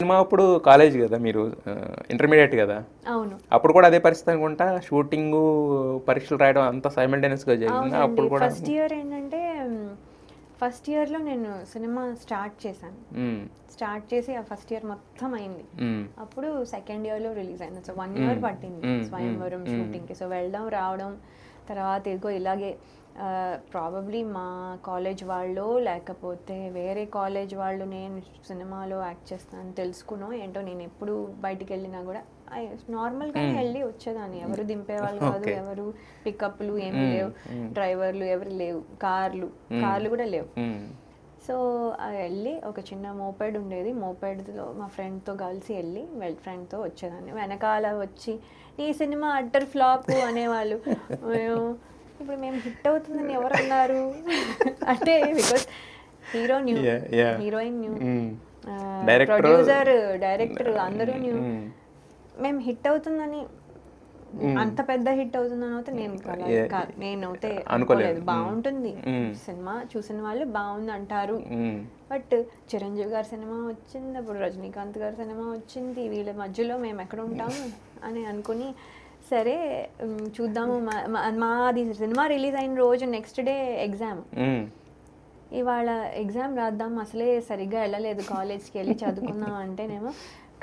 Cinema అప్పుడు college కదా మీరు ఇంటర్మీడియట్ కదా? అవును. అప్పుడు కూడా అదే పరిస్థితి అనుకుంటా? షూటింగ్ పరీక్షలు రాయడం అంతా సైమల్టేనియస్గా జరిగింది అప్పుడు కూడా? ఫస్ట్ ఇయర్ ఏంటంటే ఫస్ట్ ఇయర్లో నేను సినిమా స్టార్ట్ చేశాను. మ్మ్. స్టార్ట్ చేసి ఆ ఫస్ట్ ఇయర్ మొత్తం అయింది. మ్మ్. అప్పుడు సెకండ్ ఇయర్లో రిలీజ్ అయింది. సో వన్ ఇయర్ పట్టింది మ్మ్. స్వయంవరం షూటింగ్కి సో వెళ్ళడం రావడం తర్వాత ఇదిగో ఇలాగే ప్రాబబ్లీ మా కాలేజ్ వాళ్ళు లేకపోతే వేరే కాలేజ్ వాళ్ళు నేను సినిమాలో యాక్ట్ చేస్తాను తెలుసుకునో ఏంటో నేను ఎప్పుడు బయటికి వెళ్ళినా కూడా నార్మల్గానే వెళ్ళి వచ్చేదాన్ని. ఎవరు దింపేవాళ్ళు కాదు. ఎవరు పికప్లు ఏమీ లేవు. డ్రైవర్లు ఎవరు లేవు. కార్లు కార్లు కూడా లేవు. సో వెళ్ళి ఒక చిన్న మోపెడ్ ఉండేది. మోపెడ్లో మా ఫ్రెండ్తో కలిసి వెళ్ళి వెల్ ఫ్రెండ్తో వచ్చేదాన్ని. వెనకాల వచ్చి నీ సినిమా అట్టర్ ఫ్లాప్ అనేవాళ్ళు. ఇప్పుడు మేము హిట్ అవుతుందని ఎవరు అన్నారు అంటే because hero new. Heroine new. Producer director అందరూ న్యూ. మ్మ్. మేము హిట్ అవుతుందని అంత పెద్ద హిట్ అవుతుందని అయితే నేను కల- Yeah. కా- నేను అయితే అనుకోలేదు. బాగుంటుంది. Mm. సినిమా చూసిన వాళ్ళు బాగుంది అంటారు. బట్ చిరంజీవి గారి సినిమా వచ్చింది అప్పుడు రజనీకాంత్ గారి సినిమా వచ్చింది. వీళ్ళ మధ్యలో మేము ఎక్కడ ఉంటాము అని అనుకుని సరే చూద్దాము. మాది సినిమా రిలీజ్ అయిన రోజు నెక్స్ట్ డే ఎగ్జామ్. ఇవాళ ఎగ్జామ్ రాద్దాం. అసలే సరిగ్గా వెళ్ళలేదు. కాలేజ్కి వెళ్ళి చదువుకుందాం అంటేనేమో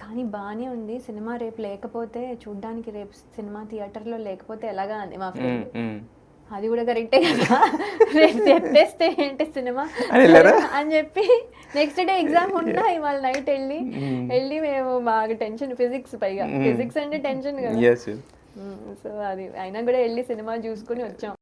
కానీ బాగానే ఉంది. సినిమా రేపు లేకపోతే చూడ్డానికి రేపు సినిమా థియేటర్లో లేకపోతే ఎలాగా అంది మా ఫ్రెండ్. అది కూడా కరెక్టే కదా. రేపు చెప్పేస్తే ఏంటి సినిమా? అని చెప్పి నెక్స్ట్ డే ఎగ్జామ్ ఉన్నా ఇవాళ నైట్ వెళ్ళి వెళ్ళి మేము బాగా టెన్షన్ ఫిజిక్స్ పైగా. ఫిజిక్స్ అంటే టెన్షన్ కదా. సో అది అయినా కూడా వెళ్ళి సినిమా చూసుకుని వచ్చాం.